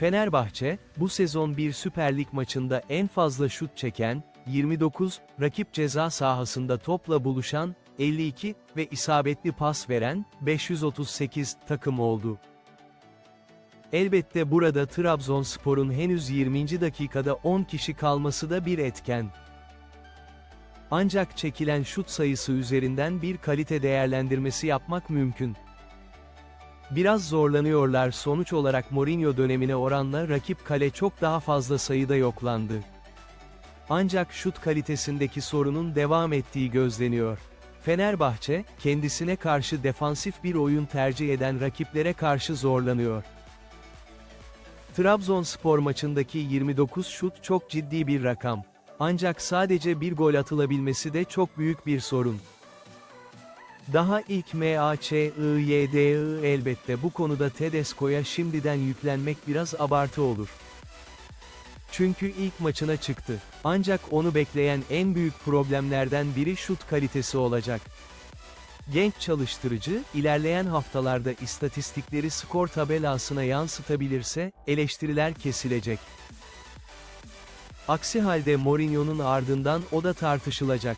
Fenerbahçe, bu sezon bir Süper Lig maçında en fazla şut çeken, 29, rakip ceza sahasında topla buluşan, 52 ve isabetli pas veren, 538 takım oldu. Elbette burada Trabzonspor'un henüz 20. dakikada 10 kişi kalması da bir etken. Ancak çekilen şut sayısı üzerinden bir kalite değerlendirmesi yapmak mümkün. Biraz zorlanıyorlar sonuç olarak Mourinho dönemine oranla rakip kale çok daha fazla sayıda yoklandı. Ancak şut kalitesindeki sorunun devam ettiği gözleniyor. Fenerbahçe, kendisine karşı defansif bir oyun tercih eden rakiplere karşı zorlanıyor. Trabzonspor maçındaki 29 şut çok ciddi bir rakam. Ancak sadece bir gol atılabilmesi de çok büyük bir sorun. Daha ilk MAÇIYDI elbette bu konuda Tedesco'ya şimdiden yüklenmek biraz abartı olur. Çünkü ilk maçına çıktı. Ancak onu bekleyen en büyük problemlerden biri şut kalitesi olacak. Genç çalıştırıcı, ilerleyen haftalarda istatistikleri skor tabelasına yansıtabilirse, eleştiriler kesilecek. Aksi halde Mourinho'nun ardından o da tartışılacak.